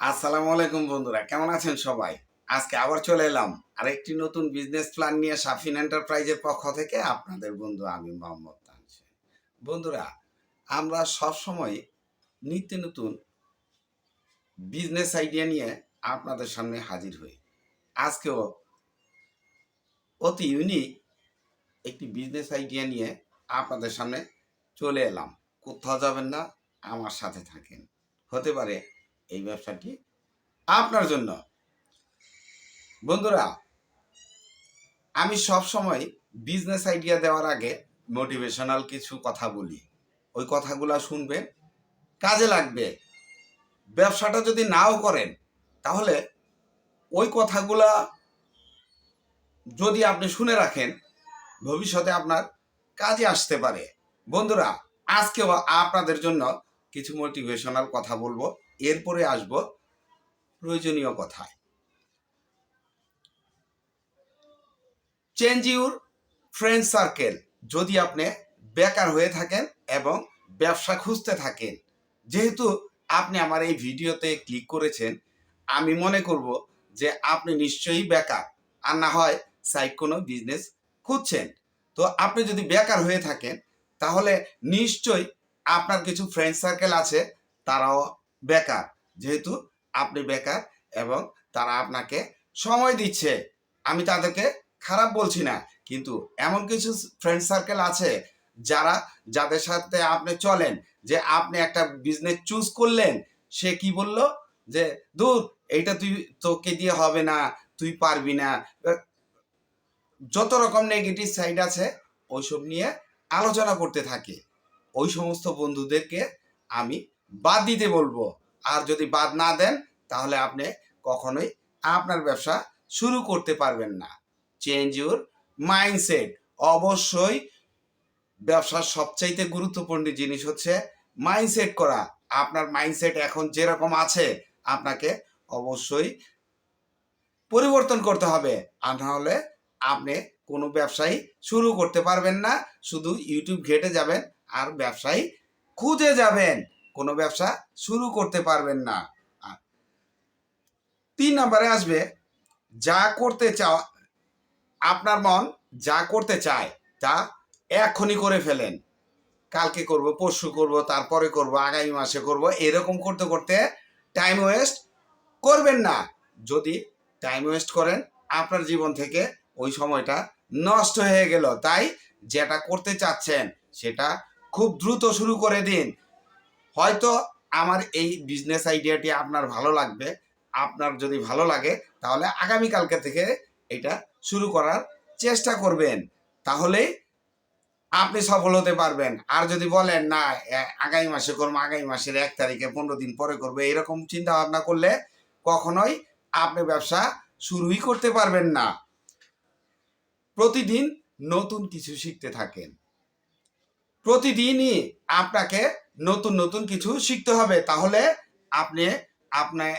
আসসালামু আলাইকুম বন্ধুরা, কেমন আছেন সবাই? আজকে আবার চলে এলাম আরেকটি নতুন বিজনেস প্ল্যান নিয়ে সাফিন এন্টারপ্রাইজের পক্ষ থেকে আপনাদের বন্ধু আমি মোহাম্মদ তানসির বন্ধুরা, আমরা সব সময় নিত্য নতুন বিজনেস আইডিয়া নিয়ে আপনাদের সামনে হাজির হই। আজকেও অতি ইউনিক একটি বিজনেস আইডিয়া নিয়ে আপনাদের সামনে চলে এলাম। কোথাও যাবেন না, আমার সাথে থাকেন। হতে পারে এই ব্যবসাটি আপনার জন্য। বন্ধুরা, আমি সব সময় বিজনেস আইডিয়া দেওয়ার আগে মোটিভেশনাল কিছু কথা বলি। ওই কথাগুলো শুনবেন কাজে লাগবে। ব্যবসাটা যদি নাও করেন, তাহলে ওই কথাগুলা যদি আপনি শুনে রাখেন, ভবিষ্যতে আপনার কাজে আসতে পারে। বন্ধুরা, আজকেও আপনাদের জন্য কিছু মোটিভেশনাল কথা বলব। এরপরে আসব প্রয়োজনীয় কথায়। চেঞ্জ ইউর ফ্রেন্ড সার্কেল যদি আপনি বেকার হয়ে থাকেন এবং ব্যবসা খুঁজতে থাকেন। যেহেতু আপনি আমার এই ভিডিওতে ক্লিক করেছেন, আমি মনে করব যে আপনি নিশ্চয়ই বেকার, আর না হয় সাইড কোনো বিজনেস খুঁজছেন। তো আপনি যদি বেকার হয়ে থাকেন, তাহলে নিশ্চয়ই আপনার কিছু ফ্রেন্ড সার্কেল আছে, তারাও বেকার। যেহেতু আপনি বেকার এবং তারা আপনাকে সময় দিচ্ছে, আমি তাদেরকে খারাপ বলছি না। কিন্তু এমন কিছু ফ্রেন্ড সার্কেল আছে যারা, যাদের সাথে আপনি চলেন, যে আপনি একটা বিজনেস চুজ করলেন, সে কি বলল? যে, দূর, এইটা তুই, তোকে দিয়ে হবে না, তুই পারবি না। যত রকম নেগেটিভ সাইড আছে, ওইসব নিয়ে আলোচনা করতে থাকে। ওই সমস্ত বন্ধুদেরকে আমি বাদ দিতে বলব। আর যদি বাদ না দেন, তাহলে আপনি কখনোই আপনার ব্যবসা শুরু করতে পারবেন না। চেঞ্জ ইউর মাইন্ডসেট অবশ্যই ব্যবসার সবচাইতে গুরুত্বপূর্ণ জিনিস হচ্ছে মাইন্ডসেট করা। আপনার মাইন্ডসেট এখন যেরকম আছে, আপনাকে অবশ্যই পরিবর্তন করতে হবে। আর না হলে আপনি কোনো ব্যবসায়ী শুরু করতে পারবেন না। শুধু ইউটিউব ঘেটে যাবেন আর ব্যবসায়ী খুঁজে যাবেন। কোনো ব্যবসা শুরু করতে পারবেন না। তিন নম্বরে আসবে, যা করতে চাও, আপনার মন যা করতে চায়, তা এখনই করে ফেলেন। কালকে করব, পরশু করব, তারপরে করব, আগামী মাসে করব, এরকম করতে করতে টাইম ওয়েস্ট করবেন না। যদি টাইম ওয়েস্ট করেন, আপনার জীবন থেকে ওই সময়টা নষ্ট হয়ে গেল। তাই যেটা করতে চাচ্ছেন, সেটা খুব দ্রুত শুরু করে দিন। হয়তো আমার এই বিজনেস আইডিয়াটি আপনার ভালো লাগবে, আপনার যদি ভালো লাগে, তাহলে আগামীকালকে থেকে এটা শুরু করার চেষ্টা করবেন। তাহলেই আপনি সফল হতে পারবেন। আর যদি বলেন, না আগামী মাসে করব, আগামী মাসের এক তারিখে পনেরো দিন পরে করব, এরকম চিন্তা ভাবনা করলে কখনোই আপনি ব্যবসা শুরুই করতে পারবেন না। প্রতিদিন নতুন কিছু শিখতে থাকেন। প্রতিদিনই আপনাকে নতুন নতুন কিছু শিখতে হবে। তাহলে আপনি আপনার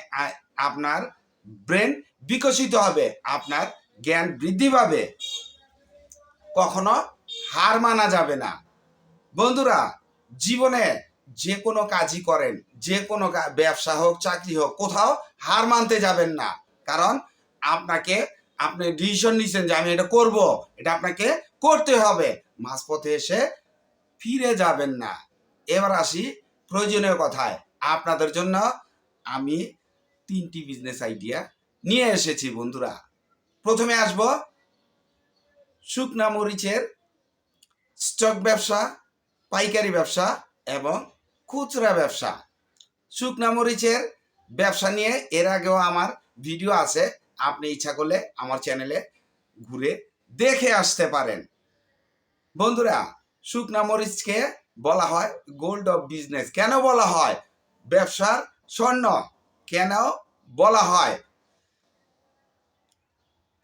আপনার ব্রেন বিকশিত হবে, আপনার জ্ঞান বৃদ্ধি পাবে। কখনো হার মানা যাবে না। বন্ধুরা, জীবনে যে কোনো কাজই করেন, যে কোনো ব্যবসা হোক, চাকরি হোক, কোথাও হার মানতে যাবেন না। কারণ আপনাকে, আপনি ডিসিশন নিচ্ছেন যে আমি এটা করব, এটা আপনাকে করতে হবে। মাঝপথে এসে ফিরে যাবেন না। এবার আসি প্রয়োজনীয় কথায়। আপনাদের জন্য আমি তিনটি বিজনেস আইডিয়া নিয়ে এসেছি বন্ধুরা। প্রথমে আসব শুকনা মরিচের স্টক ব্যবসা, পাইকারি ব্যবসা এবং খুচরা ব্যবসা। শুকনা মরিচের ব্যবসা নিয়ে এর আগেও আমার ভিডিও আছে। আপনি ইচ্ছা করলে আমার চ্যানেলে ঘুরে দেখে আসতে পারেন। বন্ধুরা, শুকনা মরিচকে বলা হয় গোল্ড অফ বিজনেস। কেন বলা হয়? ব্যবসার স্বর্ণ। কেন বলা হয়?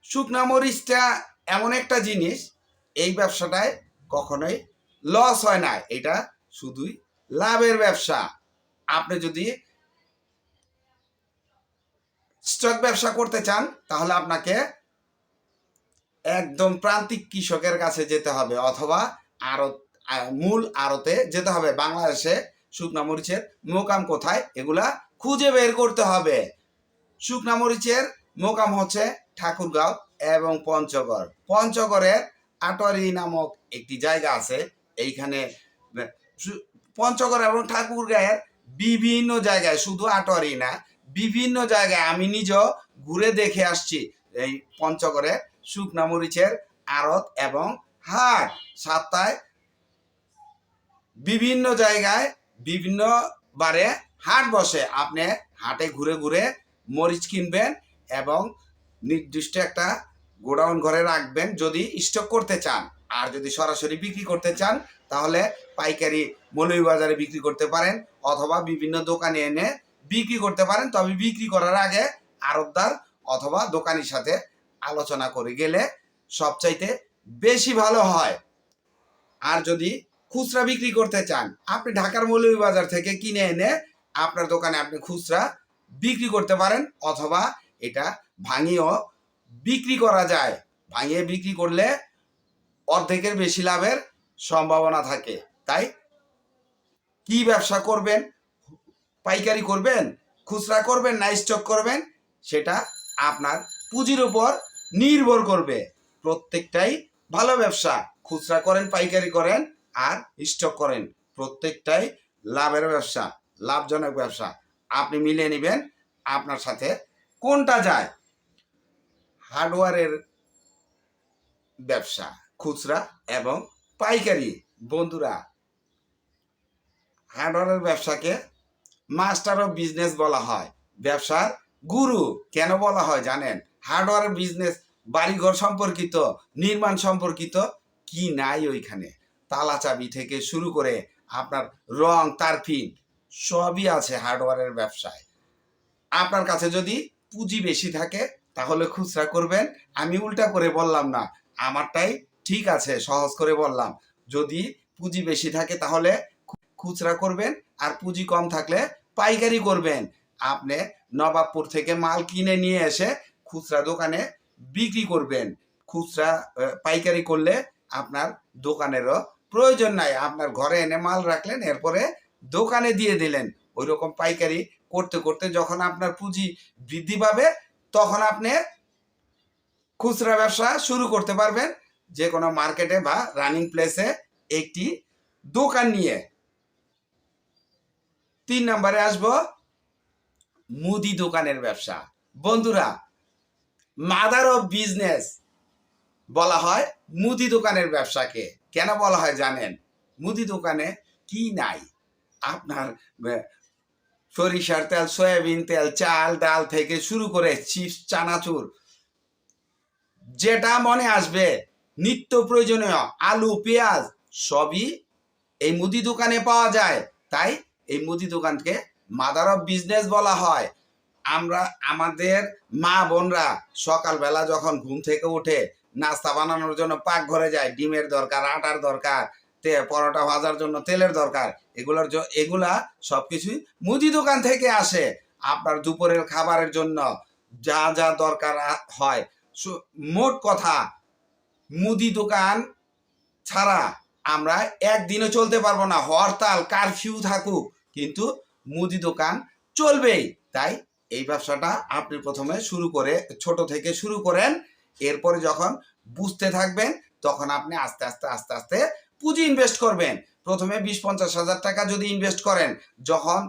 শুকনা মরিচটা এমন একটা জিনিস, এই ব্যবসাটায় কখনোই লস হয় না। এটা শুধুই লাভের ব্যবসা। আপনি যদি স্টক ব্যবসা করতে চান, তাহলে আপনাকে একদম প্রান্তিক কৃষকের কাছে যেতে হবে, অথবা আড়ত আ- মূল আড়তে যেতে হবে বাংলাদেশে শুকনা মরিচের মোকাম কোথায়? এগুলা খুঁজে বের করতে হবে। শুকনা মরিচের মোকাম হচ্ছে ঠাকুরগাঁও এবং পঞ্চগড়। পঞ্চগড়ের আটোয়ারি নামক একটি জায়গা আছে। এইখানে পঞ্চগড় এবং ঠাকুরগাঁয়ের বিভিন্ন জায়গায়, শুধু আটোয়ারি না, বিভিন্ন জায়গায় আমি নিজেও ঘুরে দেখে আসছি এই পঞ্চগড়ে শুকনা মরিচের আড়ত এবং হাট। সপ্তাহে বিভিন্ন জায়গায় বিভিন্ন বারে হাট বসে। আপনি হাটে ঘুরে ঘুরে মরিচ কিনবেন এবং নির্দিষ্ট একটা গোডাউন ঘরে রাখবেন যদি স্টক করতে চান। আর যদি সরাসরি বিক্রি করতে চান, তাহলে পাইকারি মৌলভীবাজারে বিক্রি করতে পারেন অথবা বিভিন্ন দোকানে এনে বিক্রি করতে পারেন। তবে বিক্রি করার আগে আড়তদার অথবা দোকানির সাথে আলোচনা করে গেলে সবচাইতে বেশি ভালো হয়। আর যদি খুচরা বিক্রি করতে চান, আপনি ঢাকার মৌলভীবাজার থেকে কিনে এনে আপনার দোকানে আপনি খুচরা বিক্রি করতে পারেন অথবা এটা ভাঙিয়েও বিক্রি করা যায়। ভাঙিয়ে বিক্রি করলে অর্ধেকের বেশি লাভের সম্ভাবনা থাকে। তাই কি ব্যবসা করবেন? পাইকারি করবেন? খুচরা করবেন না স্টক করবেন? সেটা আপনার পুঁজির উপর নির্ভর করবে। প্রত্যেকটাই ভালো ব্যবসা। খুচরা করেন, পাইকারি করেন আর স্টক করেন। প্রত্যেকটাই লাভের ব্যবসা, লাভজনক ব্যবসা। আপনি মিলিয়ে নেবেন আপনার সাথে। কোনটা যায়? হার্ডওয়ারের ব্যবসা, খুচরা এবং পাইকারি। বন্ধুরা, হার্ডওয়ারের ব্যবসাকে মাস্টার অফ বিজনেস বলা হয়। ব্যবসার গুরু কেন বলা হয় জানেন? হার্ডওয়্যার বিজনেস, বাড়িঘর সম্পর্কিত, নির্মাণ সম্পর্কিত কি নাই ওইখানে? তালা চাবি থেকে শুরু করে আপনার রং তারফিন সবই আছে হার্ডওয়্যারের ব্যবসায়। আপনার কাছে যদি পুঁজি বেশি থাকে, তাহলে খুচরা করবেন। আমি উল্টা করে বললাম না, আমারটাই ঠিক আছে, সহজ করে বললাম। যদি পুঁজি বেশি থাকে, তাহলে খুচরা করবেন। আর পুঁজি কম থাকলে পাইকারি করবেন। আপনি নবাবপুর থেকে মাল কিনে নিয়ে এসে খুচরা দোকানে বিক্রি করবেন। খুচরা পাইকারি করলে আপনার দোকানেরও প্রয়োজন নাই। আপনার ঘরে এনে মাল রাখলেন, এরপরে দোকানে দিয়ে দিলেন। ওই রকম পাইকারি করতে করতে যখন আপনার পুঁজি বৃদ্ধি পাবে, তখন আপনি খুচরা ব্যবসা শুরু করতে পারবেন। যে কোনো মার্কেটে বা রানিং প্লেসে একটি দোকান নিয়ে। তিন নম্বরে আসব, মুদি দোকানের ব্যবসা। বন্ধুরা, মাদার অফ বিজনেস বলা হয় মুদি দোকানের ব্যবসাকে। কেন বলা হয় জানেন? মুদি দোকানে কি নাই? আপনার সরিষার তেল, সয়াবিন তেল, চাল, ডাল থেকে শুরু করে চিপস, চানাচুর, যেটা মনে আসবে, নিত্য প্রয়োজনীয়, আলু, পেঁয়াজ, সবই এই মুদি দোকানে পাওয়া যায়। তাই এই মুদি দোকানকে মাদার অফ বিজনেস বলা হয়। আমরা, আমাদের মা বোনরা সকালবেলা যখন ঘুম থেকে উঠে নাস্তা বানানোর জন্য পাকঘরে যায়, ডিমের দরকার, আটার দরকার, তে পরোটা ভাজার জন্য তেলের দরকার, এগুলোর এগুলা সব সবকিছুই মুদি দোকান থেকে আসে আপনার দুপুরের খাবারের জন্য। যা যা দরকার হয়। মোট কথা, মুদি দোকান ছাড়া আমরা একদিনও চলতে পারব না। হরতাল, কারফিউ থাকুক, কিন্তু মুদি দোকান চলবেই। তাই এই ব্যবসাটা আপনি প্রথমে শুরু করে, ছোট থেকে শুরু করেন এরপরে যখন বুঝতে থাকবেন, তখন আপনি আস্তে আস্তে আস্তে আস্তে পুঁজি ইনভেস্ট করবেন। প্রথমে বিশ, পঞ্চাশ হাজার টাকা যদি ইনভেস্ট করেন, যখন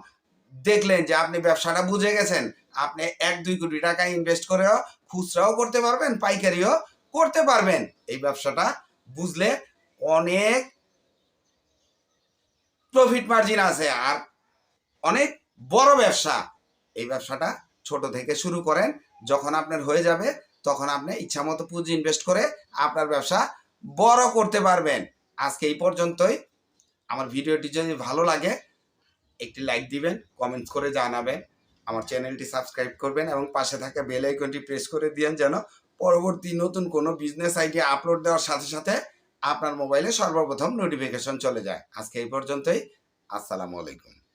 দেখলেন যে আপনি ব্যবসাটা বুঝে গেছেন, আপনি এক, দুই কোটি টাকা ইনভেস্ট করেও খুচরাও করতে পারবেন, পাইকারিও করতে পারবেন। এই ব্যবসাটা বুঝলে অনেক প্রফিট মার্জিন আছে আর অনেক বড় ব্যবসা। এই ব্যবসাটা ছোট থেকে শুরু করেন, যখন আপনার হয়ে যাবে তখন আপনি ইচ্ছা মতো পুঁজি ইনভেস্ট করে আপনার ব্যবসা বড় করতে পারবেন। আজকে এই পর্যন্তই। আমার ভিডিওটি যদি ভালো লাগে, একটি লাইক দিবেন কমেন্টস করে জানাবেন, আমার চ্যানেলটি সাবস্ক্রাইব করবেন এবং পাশে থাকা বেল আইকনটি প্রেস করে দিয়েন যেন পরবর্তী নতুন কোনো বিজনেস আইডিয়া আপলোড দেওয়ার সাথে সাথে আপনার মোবাইলে সর্বপ্রথম নোটিফিকেশন চলে যায়। আজকে এই পর্যন্তই। আসসালামু আলাইকুম।